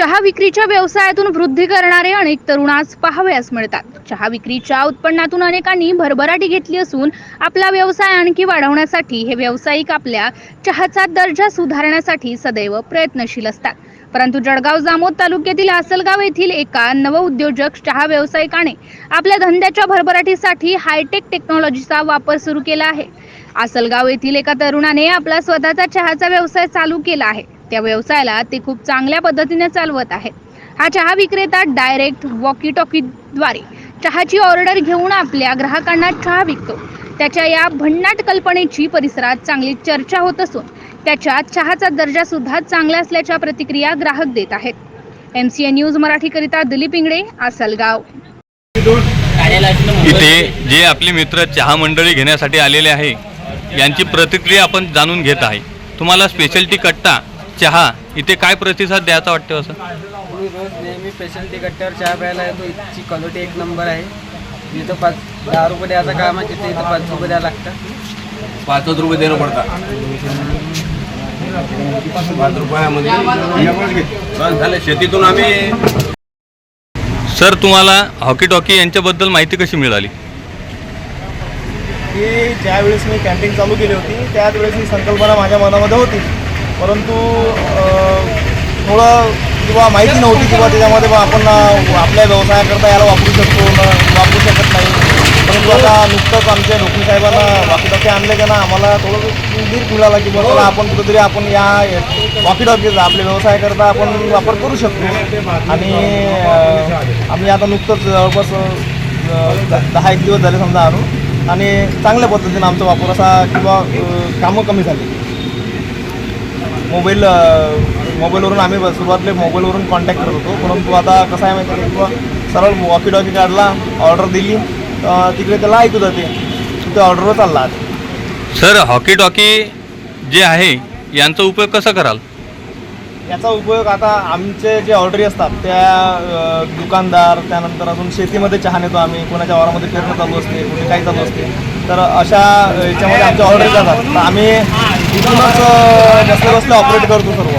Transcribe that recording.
चहा विक्रीच्या व्यवसायातून वृद्धी करणारे अनेक तरुण आज पाहावयास मिळतात. चहा विक्रीच्या उत्पन्नातून अनेकांनी भरभराटी घेतली असून आपला व्यवसाय आणखी वाढवण्यासाठी हे व्यावसायिक आपल्या चहाचा दर्जा सुधारण्यासाठी सदैव प्रयत्नशील असतात. परंतु जळगाव जामोद तालुक्यातील आसलगाव येथील एका नवउद्योजक चहा व्यावसायिकाने आपल्या धंद्याच्या भरभराटीसाठी हायटेक टेक्नॉलॉजीचा वापर सुरू केला आहे. आसलगाव येथील एका तरुणाने आपला स्वतःचा चहाचा व्यवसाय चालू केला आहे. त्या व्यवसायाला ते खूप चांगल्या पद्धतीने चालवत आहेत. हा चहा विक्रेता डायरेक्ट वॉकी टॉकीद्वारे चहाची ऑर्डर घेऊन आपल्या ग्राहकांना चहा विकतो. त्याच्या या भन्नाट कल्पनेची परिसरात चांगली चर्चा होत असून त्याच्या चहाचा दर्जा सुद्धा चांगला असल्याच्या प्रतिक्रिया ग्राहक देत आहेत. एम सी एन न्यूज मराठीकरिता दिलीप इंगडे आसलगाव. इथे जे आपले मित्र चहा मंडळी घेण्यासाठी आलेले आहे यांची प्रतिक्रिया आपण जाणून घेत आहे. तुम्हाला स्पेशलिटी कट्टा चहा इथे काय प्रतिसाद द्यायचा वाटतं असं? मी रोज नेहमी स्पेशलिटी कट्ट्यावर चहा प्यायला येतो. इथची क्वालिटी एक नंबर आहे. जिथं पाच दहा रुपये द्यायचं काम आहे तिथे इथं पाच रुपये द्यायला लागतं पाचच रुपये देणं पडतात. पाच रुपयामध्ये बस झालं. शेतीतून आम्ही सर तुम्हाला हॉकी टॉकी यांच्याबद्दल माहिती कशी मिळाली? की ज्यावेळेस मी कॅन्टीन चालू केली होती त्याच वेळेस ही संकल्पना माझ्या मनामध्ये होती. परंतु थोडं किंवा माहिती नव्हती किंवा त्याच्यामध्ये बा आपण आपल्या व्यवसायाकरता याला वापरू शकतो वापरू शकत नाही. परंतु आता नुकतंच आमच्या डोकरी साहेबांना वाकीटॉकी आणले का ना आम्हाला थोडं धीर मिळाला की बा आपण कुठेतरी आपण या वाकीटॉकीचा आपल्या व्यवसायाकरता आपण वापर करू शकतो. आणि आम्ही आता नुकतंच जवळपास द- दहा एक दिवस झाले समजा आणून. आणि चांगल्या पद्धतीने आमचा वापर असा किंवा कामं कमी झाली. मोबाईल मोबाईलवरून आम्ही सुरुवातीला मोबाईलवरून कॉन्टॅक्ट करत होतो. परंतु आता कसं आहे माहिती किंवा सरळ वॉकी डॉकी काढला ऑर्डर दिली. तिकडे त्याला ऐकू जाते त्या ऑर्डरवर चालला सर हॉकी टॉकी जे आहे यांचा उपयोग कसा कराल? याचा उपयोग आता आमचे जे ऑर्डरी असतात त्या दुकानदार त्यानंतर अजून शेतीमध्ये चहा नेतो आम्ही. कोणाच्या वावरामध्ये पेरणं चालू असते कोणी काही चालू असते. तर अशा याच्यामध्ये आमच्या ऑर्डरी जातात तर आम्ही इथूनच बसल्या बसल्या ऑपरेट करतो सर्व.